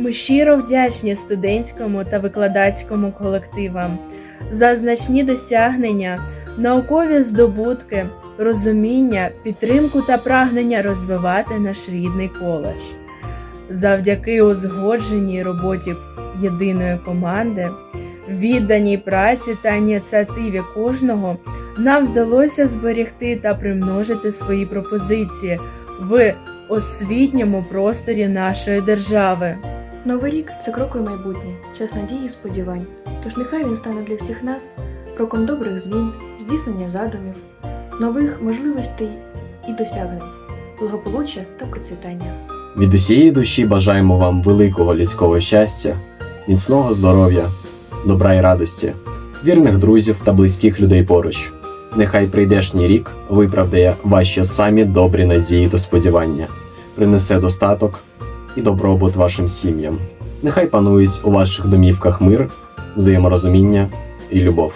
Ми щиро вдячні студентському та викладацькому колективам за значні досягнення, наукові здобутки, розуміння, підтримку та прагнення розвивати наш рідний коледж. Завдяки узгодженій роботі єдиної команди, відданій праці та ініціативі кожного, нам вдалося зберегти та примножити свої пропозиції в освітньому просторі нашої держави. Новий рік це крок у майбутнє, час надії і сподівань. Тож нехай він стане для всіх нас роком добрих змін, здійснення задумів, нових можливостей і досягнень, благополуччя та процвітання. Від усієї душі бажаємо вам великого людського щастя, міцного здоров'я, добра і радості, вірних друзів та близьких людей поруч. Нехай прийдешній рік виправдає ваші самі добрі надії та сподівання, принесе достаток і добробут вашим сім'ям. Нехай панують у ваших домівках мир, взаєморозуміння і любов.